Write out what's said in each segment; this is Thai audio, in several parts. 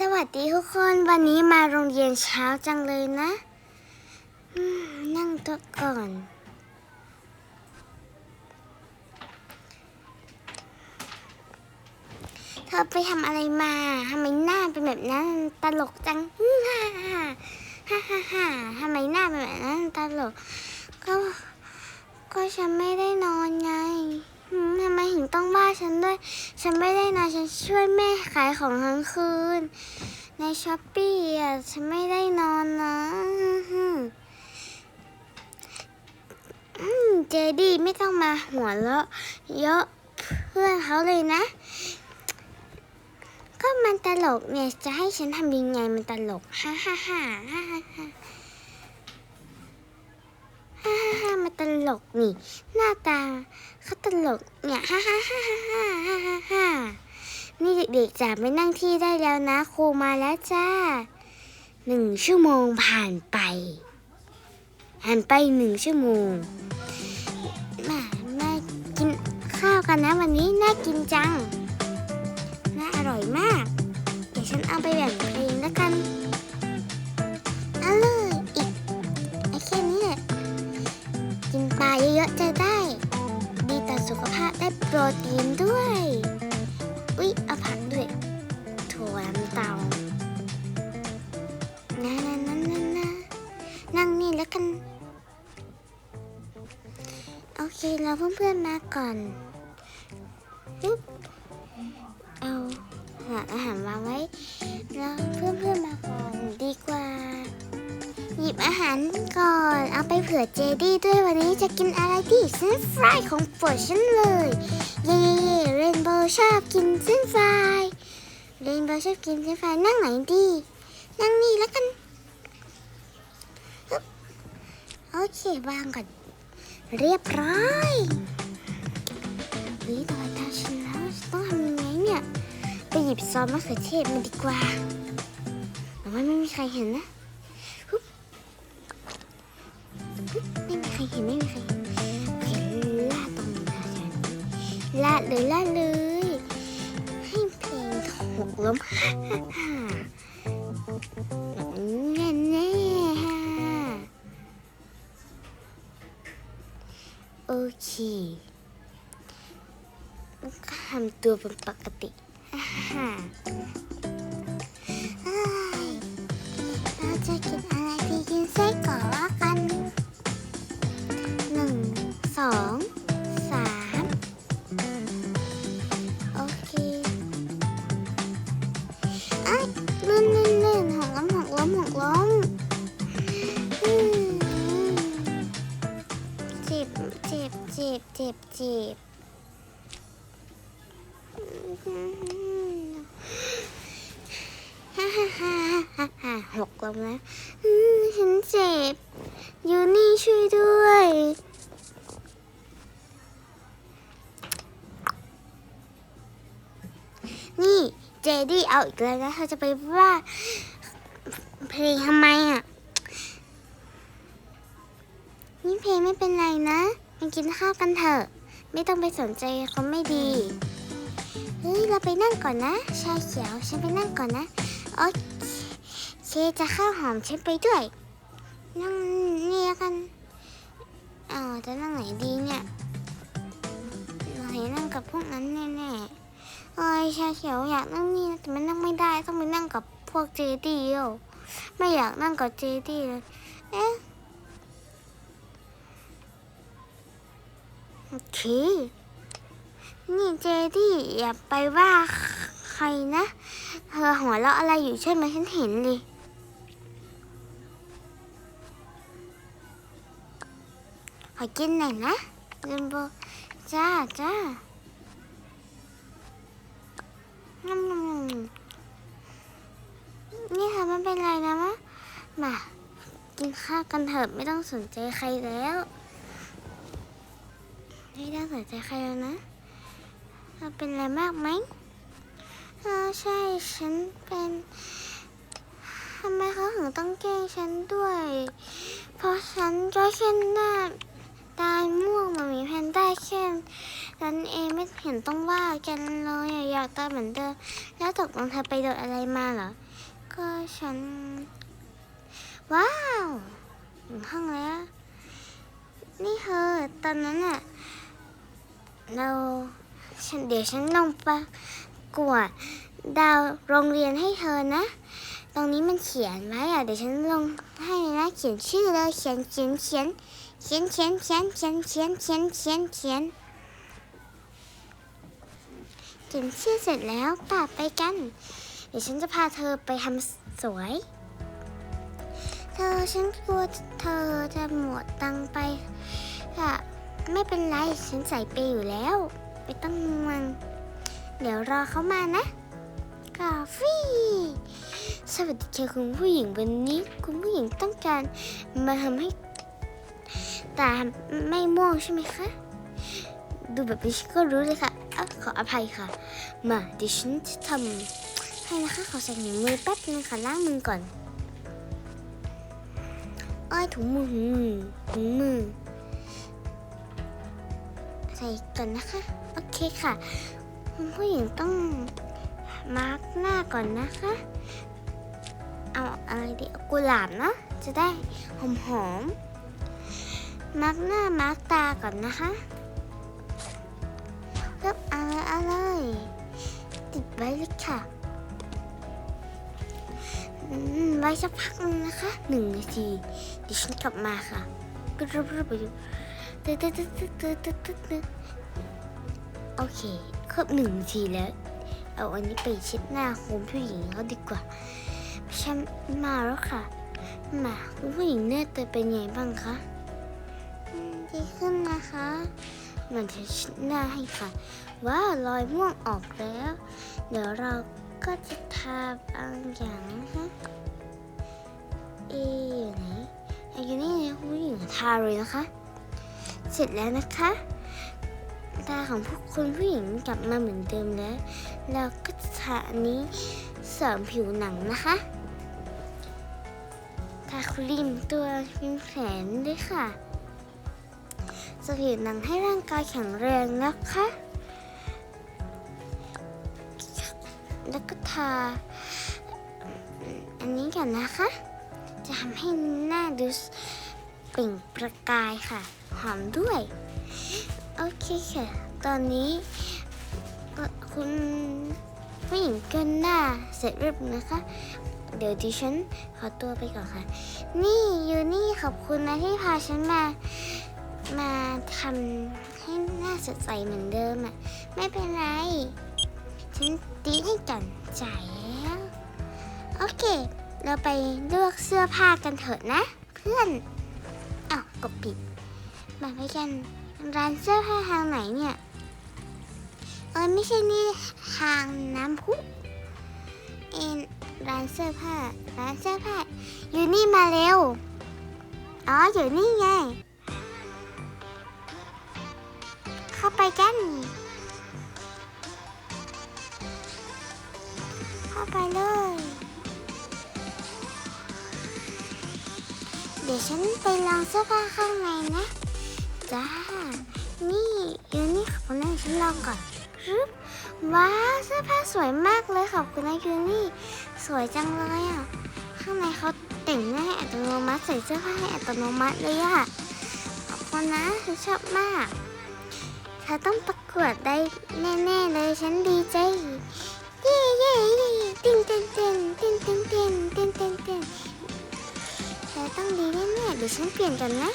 สวัสดีทุกคนวันนี้มาโรงเรียนเช้าจังเลยนะนั่งต๊ะก่อน เธอไปทำอะไรมาทำไมหน้าเป็นแบบนั้นตลกจังฮ่าฮ่าฮ่าฮ่าฮ่าทำไมหน้าเป็นแบบนั้นตลก ก็ก็ฉันไม่ได้นอนไง ทำไมถึงต้องว่าฉันด้วย ฉันไม่ได้นอนฉันช่วยแม่ขายของทั้งคืน ในช้อปปี้อะ ฉันไม่ได้นอนนะอืมเจดีไม่ต้องมาหัวเราะเยอะเพื่อนเขาเลยนะ ก็มันตลกเนี่ย จะให้ฉันทำยังไงมันตลก ฮ่าฮ่าฮ่าฮ่าฮ่า ฮ่าฮ่ามาตลกนี่ หน้าตาเขาตลกเนี่ยฮ่าฮ่าฮ่าฮ่าฮ่าฮ่าฮ่านี่เด็กๆจ๋าไปนั่งที่ได้แล้วนะครูมาแล้วจ้าหนึ่งชั่วโมงผ่านไปผ่านไปหนึ่งชั่วโมงมามากินข้าวกันนะวันนี้น่ากินจัง น่าอร่อยมาก เดี๋ยวฉันเอาไปแบ่งเพลงแล้วกันาเยอะๆจะได้ ดีต่อสุขภาพได้โปรตีนด้วย อุ๊ย เอาผักด้วย ถั่วน้ำเตานะนะนะนะนะนั่งนี่แล้วกัน โอเค เราเพื่อนๆมาก่อน อาหารก่อน เอาไปเผื่อเจดี้ด้วยวันนี้จะกินอะไรดีเส้นฟรายของโปรดฉันเลยเย่เย่เย่เรนโบว์ชอบกินเส้นฟรายเรนโบว์ชอบกินเส้นฟรายนั่งไหนดี นั่งนี่แล้วกัน โอเควางก่อน เรียบร้อยเฮ้ยตอนตาฉันแล้วต้องทำยังไงเนี่ย ไปหยิบซอสมะเขือเทศมาดีกว่าแต่ว่าไม่มีใครเห็นนะ ไม่มีใครเห็นไม่มีใครเห็นโอเคลาดตรงนี้นะฉันลาดเลยลาดเลย ให้เพลงหกล้มฮ่าฮ่าฮ่าแน่แน่ฮ่าโอเคก็ทำตัวเป็นปกติฮ่า เจ็บเจ็บเจ็บฮ่าฮ่าฮ่าฮ่าฮ่าหกล้มแล้วอืมฉันเจ็บ ยูนี่ช่วยด้วย นี่เจดี้เอาอีกแล้วนะเธอจะไปว่าเพลงทำไมอะ นี่เพลงไม่เป็นไรนะ มากินข้าวกันเถอะ ไม่ต้องไปสนใจเขาไม่ดี เฮ้ย เราไปนั่งก่อนนะ ชาเขียว ฉันไปนั่งก่อนนะ โอเคจะข้าวหอมฉันไปด้วย นั่งนี่แล้วกันอ๋อจะนั่งไหนดีเนี่ยเราเห็นนั่งกับพวกนั้นแน่ๆเอ้ยชาเขียวอยากนั่งนี่นะแต่มันนั่งไม่ได้ต้องไปนั่งกับพวกเจดี้เอ้าไม่อยากนั่งกับเจดีเลย เอ๊ะ โอเค นี่เจดี้อย่าไปว่าใครนะ เธอหัวเราะอะไรอยู่ใช่ไหมฉันเห็นเลยขอกินหน่อยนะเรนโบจ้าจ้าน้ำนมนี่ค่ะไม่เป็นไรนะมะมา กินข้าวกันเถอะไม่ต้องสนใจใครแล้ว ไม่ต้สนใจใครแล้วนะเธอเป็นอะไรมากไหมเออใช่ฉันเป็นทำไมเขาถึงต้องแกล้งฉันด้วย เพราะฉันก็แค่หน้าตายม่วงมันมีแพนด้าแค่นั้นเองไม่เห็นต้องว่ากันเลยอยากตายเหมือนเดิมแล้วตกลงเธอไปโดนอะไรมาเหรอ ก็ฉัน ว้าวถึงห้องแล้ว นี่เธอตอนนั้นอะ เราฉันเดี๋ยวฉันลงประกวดดาวโรงเรียนให้เธอนะ ตรงนี้มันเขียนไว้อะเดี๋ยวฉันลงให้นะเขียนชื่อเลยเขียนเขียนเขียนเขียนเขียนเขียนเขียนเขียนเขียนเขียนเขียนเขียนชื่อเสร็จแล้วป่าไปกัน เดี๋ยวฉันจะพาเธอไปทำสวย เธอฉันกลัวเธอจะหมดตังไปค่ะ ไม่เป็นไรฉันใส่ไปอยู่แล้ว ไม่ต้องห่วงเดี๋ยวรอเขามานะกาแฟสวัสดีค่ะคุณผู้หญิงวันนี้ คุณผู้หญิงต้องการมาทำให้ตาไม่ม่วงใช่ไหมคะ ดูแบบนี้ฉันก็รู้เลยค่ะอขออภัยค่ะ มาเดี๋ยวฉันจะทำให้นะคะขอใส่ถุงมือแป๊บนึงค่ะล้างมือก่อนอ้อยถุงมือถุงมือ ส่ก่อนนะคะ โอเคค่ะ คุณผู้หญิงต้องมาร์กหน้าก่อนนะคะ เอาอะไรดีกุหลาบเนาะจะได้หอมหอมๆมาร์กหน้ามาร์กตาก่อนนะคะเริ่มอาเลยเอาเลยติดไว้เลยค่ะอืมไว้สักพักนึงนะคะหนึ่งนาทีเดี๋ยวฉันกลับมาค่ะรึบรึบรึบรึบ ตึ๊ดตึ๊ดตึ๊ดตึ๊ดตึ๊ดตึ๊ดตึ๊ดตึ๊ดโอเคครบหนึ่งทีแล้ว เอาอันนี้ไปเช็ดหน้าคุณผู้หญิงเขาดีกว่าฉันมาแล้วค่ะมาคุณผู้หญิงเนี่ยตัวเป็นไงบ้างคะดีขึ้นนะคะมันจะเช็ดหน้าให้ค่ะว้ารอยม่วงออกแล้ว เดี๋ยวเราก็จะทาบางอย่างนะคะเอ๊ะอยู่ไหนไอ้อยู่นี่ไงคุณผู้หญิงทาเลยนะคะ เสร็จแล้วนะคะ ตาของพวกคุณผู้หญิงกลับมาเหมือนเดิมแล้วแล้วก็จะทาอันนี้เสริมผิวหนังนะคะทาครีมตัวเป็นแขนด้วยค่ะสริมผิวหนังให้ร่างกายแข็งแรงนะคะ แล้วก็ทา อันนี้กันนะคะ จะทำให้หน้าดูเปล่งประกายค่ะ หอมด้วย โอเคค่ะ ตอนนี้คุณผู้หญิงเกินหน้าเสร็จเรียบร้อยนะคะ เดี๋ยวดิฉันขอตัวไปก่อนค่ะ นี่อยู่นี่ขอบคุณนะที่พาฉันมา มาทำให้หน้าสดใสเหมือนเดิมอะ ไม่เป็นไร ฉันตีให้กันจ่ายแล้ว โอเค เราไปเลือกเสื้อผ้ากันเถอะนะ เพื่อนอ้าวกดปิด มาไปกันร้านเสื้อผ้าทางไหนเนี่ยเออไม่ใช่นี่ทางน้ำพุเอ็นร้านเสื้อผ้าร้านเสื้อผ้าอยู่นี่มาเร็ว อ๋ออยู่นี่ไง เข้าไปกัน เข้าไปเลย เดี๋ยวฉันไปลองเสื้อผ้าข้างในนะ จ้า นี่ยูนี่ขอบคุณนะฉันลองก่อนรึบว้าวเสื้อผ้าสวยมากเลยขอบคุณนะยูนี่ สวยจังเลยอะ ข้างในเขาแต่งหน้าให้อัตโนมัติใส่เสื้อผ้าให้อัตโนมัติเลยอะ ขอบคุณนะฉันชอบมากเธอต้องประกวดได้แน่ๆเลยฉันดีใจเย้เย้เย้ติ้งเต้นเต้นติ้งเต้นเต้นติ้งเต้นเต้นเธอต้องดีแน่ๆเดี๋ยวฉันเปลี่ยนกันนะ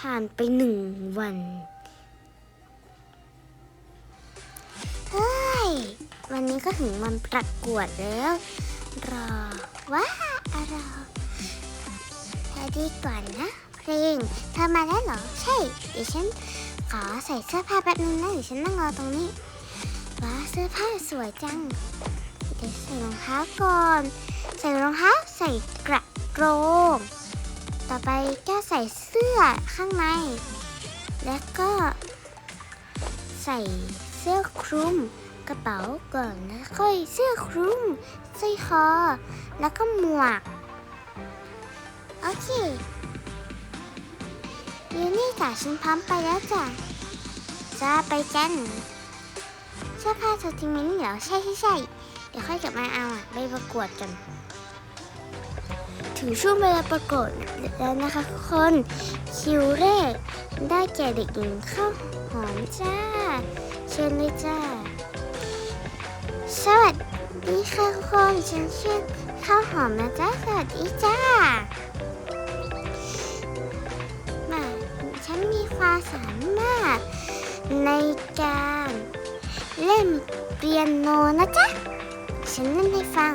ผ่านไปหนึ่งวันเฮ้ยวันนี้ก็ถึงวันประกวดแล้ว รอว้าอะไรอเธอดีก่อนนะ เพลงเธอมาแล้วเหรอ ใช่ เดี๋ยวฉันขอใส่เสื้อผ้าแป๊บนึงนะเดี๋ยวฉันนั่งรอตรงนี้ ว้าเสื้อผ้าสวยจัง เดี๋ยวใส่รองเท้าก่อน ใส่รองเท้าใส่กระโปรง ต่อไปก็ใส่เสื้อข้างใน แล้วก็ใส่เสื้อคลุมกระเป๋าก่อนแล้วค่อยเสื้อคลุมสร้อยคอ แล้วก็หมวก โอเคยูนี่จ้ะฉันพร้อมไปแล้วจ้ะจะไปกันเสื้อผ้าเธอทิ้งนี่เหรอใช่ใช่ใช่เดี๋ยวค่อยกลับมาเอาอะไปประกวดกัน ถึงช่วงเวลาประกวด แล้วนะคะทุกคนคิวแรกได้แก่เด็กหญิงข้าวหอมจ้า เชิญเลยจ้า สวัสดีค่ะทุกคนฉันชื่อข้าวหอมนะจ้าสวัสดีจ้ามาฉันมีความสามารถในการเล่นเปียโนนะจ๊ะฉันเล่นให้ฟัง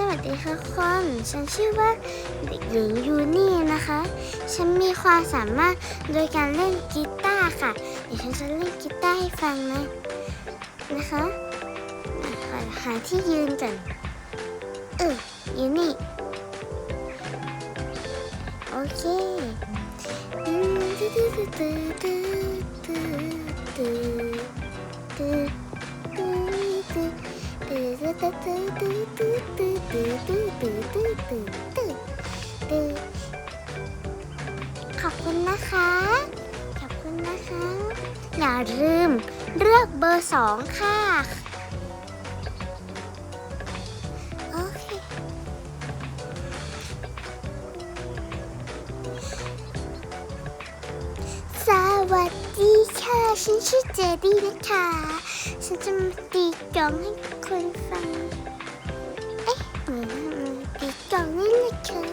สวัสดีค่ะทุกคนฉันชื่อว่าเด็กหญิงยูนี่นะคะ ฉันมีความสามารถโดยการเล่นกีตาร์ค่ะ เดี๋ยวฉันจะเล่นกีตาร์ให้ฟังนะนะคะขอหาที่ยืนก่อนเออยูนี่ โอเค ลืมเลือกเบอร์สองค่ะ โอเค สวัสดีค่ะ ฉันชื่อเจดี้นะคะ ฉันจะมาตีกลองให้คนฟัง เอ๊ะมาตีกลองนี่เลยค่ะ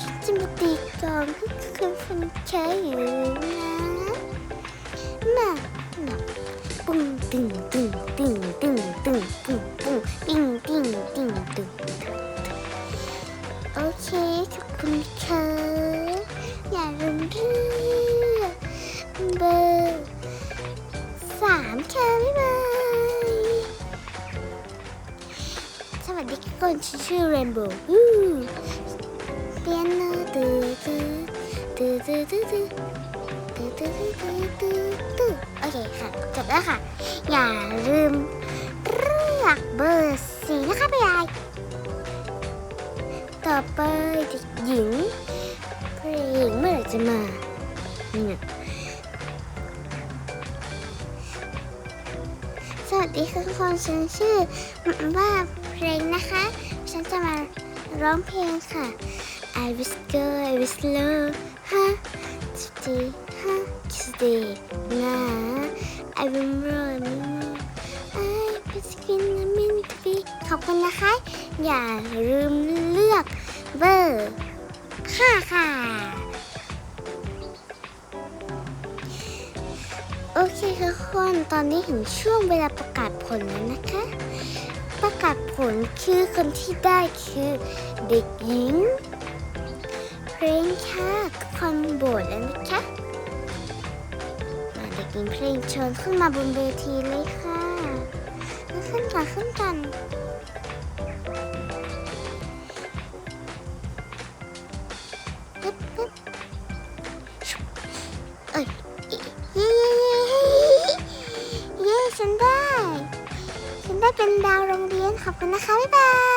ฉันจะมาตีกลองให้คนฟังแค่อยู่นะ คุณค่ะอย่าลืมเลือกเบอร์สามค่ะบ๊ายบายสวัสดีทุกคนฉันชื่อเรนโบว์เปียโนตื้อตื้อตื้อตื้อตื้อตื้อตื้อตื้อตื้อตื้อตื้อโอเคค่ะจบแล้วค่ะ อย่าลืมเลือกเบอร์สีนะคะพี่ยายต่อไป หญิงเพลงเมื่อไหร่จะมาเนี่ยสวัสดีทุกคนฉันชื่อว่าเพลงนะคะ ฉันจะมาร้องเพลงค่ะ I wish go I wish love ฮะ today ฮะ today นะ I will run I wish can I meant to be ขอบคุณนะคะ อย่าลืมเลือกเบอร์ ห้าค่ะ โอเคทุกคนตอนนี้ถึงช่วงเวลาประกาศผลแล้วนะคะ ประกาศผลคือคนที่ได้คือเด็กหญิงเพลงค่ะคอมโบดแล้วนะคะมาเด็กหญิงเพลงเชิญขึ้นมาบนเวทีเลยค่ะ ขึ้นก่อนขึ้นกัน เป็นดาวโรงเรียนขอบคุณนะคะ บ๊ายบาย